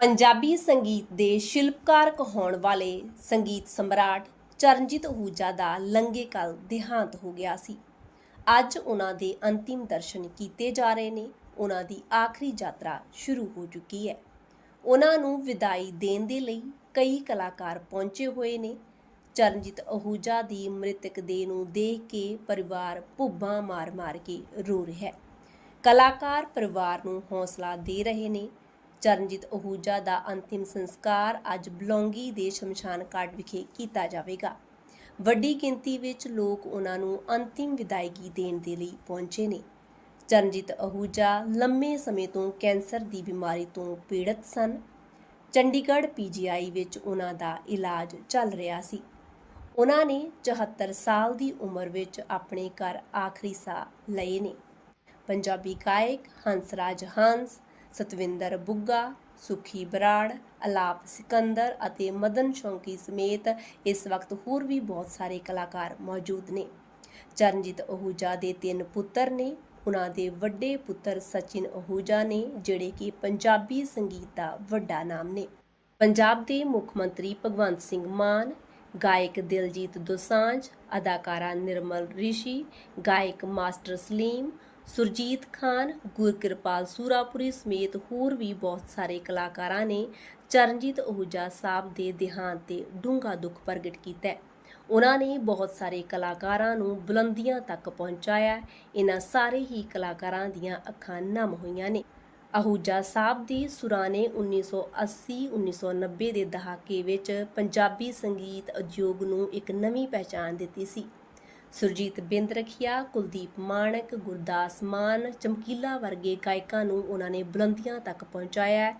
ਪੰਜਾਬੀ ਸੰਗੀਤ ਦੇ ਸ਼ਿਲਪਕਾਰ ਕਹਾਉਣ ਵਾਲੇ ਸੰਗੀਤ ਸਮਰਾਟ ਚਰਨਜੀਤ ਅਹੂਜਾ ਦਾ ਲੰਗੇ ਕੱਲ ਦੇਹਾਂਤ ਹੋ ਗਿਆ ਸੀ। ਅੱਜ ਉਹਨਾਂ ਦੇ ਅੰਤਿਮ ਦਰਸ਼ਨ ਕੀਤੇ ਜਾ ਰਹੇ ਨੇ। ਉਹਨਾਂ ਦੀ ਆਖਰੀ ਯਾਤਰਾ ਸ਼ੁਰੂ ਹੋ ਚੁੱਕੀ ਹੈ। ਉਹਨਾਂ ਨੂੰ ਵਿਦਾਈ ਦੇਣ ਦੇ ਲਈ ਕਈ ਕਲਾਕਾਰ ਪਹੁੰਚੇ ਹੋਏ ਨੇ। ਚਰਨਜੀਤ ਅਹੂਜਾ ਦੀ ਮ੍ਰਿਤਕ ਦੇਹ ਨੂੰ ਦੇਖ ਕੇ ਪਰਿਵਾਰ ਭੁੱਬਾਂ ਮਾਰ-ਮਾਰ ਕੇ ਰੋ ਰਿਹਾ ਹੈ। ਕਲਾਕਾਰ ਪਰਿਵਾਰ ਨੂੰ ਹੌਸਲਾ ਦੇ ਰਹੇ ਨੇ। ਚਰਨਜੀਤ ਅਹੂਜਾ ਦਾ ਅੰਤਿਮ ਸੰਸਕਾਰ ਅੱਜ ਬਲੌਂਗੀ ਦੇ ਸ਼ਮਸ਼ਾਨ ਘਾਟ ਵਿਖੇ ਕੀਤਾ ਜਾਵੇਗਾ। ਵੱਡੀ ਗਿਣਤੀ ਵਿੱਚ ਲੋਕ ਉਹਨਾਂ ਨੂੰ ਅੰਤਿਮ ਵਿਦਾਇਗੀ ਦੇਣ ਦੇ ਲਈ ਪਹੁੰਚੇ ਨੇ। ਚਰਨਜੀਤ ਅਹੂਜਾ ਲੰਮੇ ਸਮੇਂ ਤੋਂ ਕੈਂਸਰ ਦੀ ਬਿਮਾਰੀ ਤੋਂ ਪੀੜਤ ਸਨ। ਚੰਡੀਗੜ੍ਹ ਪੀਜੀਆਈ ਵਿੱਚ ਉਹਨਾਂ ਦਾ ਇਲਾਜ ਚੱਲ ਰਿਹਾ ਸੀ। ਉਹਨਾਂ ਨੇ 74 ਸਾਲ ਦੀ ਉਮਰ ਵਿੱਚ ਆਪਣੇ ਘਰ ਆਖਰੀ ਸਾਹ ਲਏ ਨੇ। ਪੰਜਾਬੀ ਗਾਇਕ ਹੰਸਰਾਜ ਹੰਸ ਸਤਵਿੰਦਰ ਬੁੱਗਾ, ਸੁਖੀ ਬਰਾੜ, ਅਲਾਪ ਸਿਕੰਦਰ ਅਤੇ ਮਦਨ ਸ਼ੌਂਕੀ ਸਮੇਤ ਇਸ ਵਕਤ ਹੋਰ ਵੀ ਬਹੁਤ ਸਾਰੇ ਕਲਾਕਾਰ ਮੌਜੂਦ ਨੇ। ਚਰਨਜੀਤ ਅਹੂਜਾ ਦੇ ਤਿੰਨ ਪੁੱਤਰ ਨੇ ਉਹਨਾਂ ਦੇ ਵੱਡੇ ਪੁੱਤਰ ਸਚਿਨ ਅਹੂਜਾ ਨੇ, ਜਿਹੜੇ ਕਿ ਪੰਜਾਬੀ ਸੰਗੀਤ ਦਾ ਵੱਡਾ ਨਾਮ ਨੇ। ਪੰਜਾਬ ਦੇ ਮੁੱਖ ਮੰਤਰੀ ਭਗਵੰਤ ਸਿੰਘ ਮਾਨ, ਗਾਇਕ ਦਿਲਜੀਤ ਦੋਸਾਂਝ, ਅਦਾਕਾਰਾ ਨਿਰਮਲ ਰਿਸ਼ੀ, ਗਾਇਕ ਮਾਸਟਰ ਸਲੀਮ ਸੁਰਜੀਤ ਖਾਨ, ਗੁਰਕਿਰਪਾਲ ਸੂਰਾਪੁਰੀ ਸਮੇਤ ਹੋਰ ਵੀ ਬਹੁਤ ਸਾਰੇ ਕਲਾਕਾਰਾਂ ਨੇ ਚਰਨਜੀਤ ਅਹੂਜਾ ਸਾਹਿਬ ਦੇ ਦੇਹਾਂਤ ਤੇ ਡੂੰਘਾ ਦੁੱਖ ਪ੍ਰਗਟ ਕੀਤਾ ਉਹਨਾਂ ਨੇ ਬਹੁਤ ਸਾਰੇ ਕਲਾਕਾਰਾਂ ਨੂੰ ਬੁਲੰਦੀਆਂ ਤੱਕ ਪਹੁੰਚਾਇਆ ਇਹਨਾਂ ਸਾਰੇ ਹੀ ਕਲਾਕਾਰਾਂ ਦੀਆਂ ਅੱਖਾਂ ਨਮ ਹੋਈਆਂ ਨੇ। ਅਹੂਜਾ ਸਾਹਿਬ ਦੀ ਸੁਰਾਂ ਨੇ 1980-1990 ਦੇ ਦਹਾਕੇ ਵਿੱਚ ਪੰਜਾਬੀ ਸੰਗੀਤ ਉਦਯੋਗ ਨੂੰ ਇੱਕ ਨਵੀਂ ਪਹਿਚਾਣ ਦਿੱਤੀ ਸੀ। ਸੁਰਜੀਤ ਬਿੰਦ ਰਖੀਆ ਕੁਲਦੀਪ ਮਾਣਕ, ਗੁਰਦਾਸ ਮਾਨ, ਚਮਕੀਲਾ ਵਰਗੇ ਗਾਇਕਾਂ ਨੂੰ ਉਹਨਾਂ ਨੇ ਬੁਲੰਦੀਆਂ ਤੱਕ ਪਹੁੰਚਾਇਆ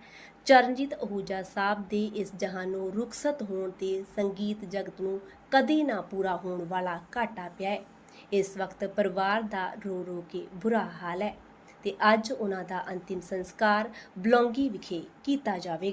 ਚਰਨਜੀਤ ਅਹੂਜਾ ਸਾਹਿਬ ਦੇ ਇਸ ਜਹਾਨ ਨੂੰ ਰੁਖਸਤ ਹੋਣ ਤੇ ਸੰਗੀਤ ਜਗਤ ਨੂੰ ਕਦੇ ਨਾ ਪੂਰਾ ਹੋਣ ਵਾਲਾ ਘਾਟਾ ਪਿਆ ਹੈ। ਇਸ ਵਕਤ ਪਰਿਵਾਰ ਦਾ ਰੋ ਰੋ ਕੇ ਬੁਰਾ ਹਾਲ ਹੈ ਤੇ ਅੱਜ ਉਹਨਾਂ ਦਾ ਅੰਤਿਮ ਸੰਸਕਾਰ ਬਲੌਂਗੀ ਵਿਖੇ ਕੀਤਾ ਜਾਵੇਗਾ।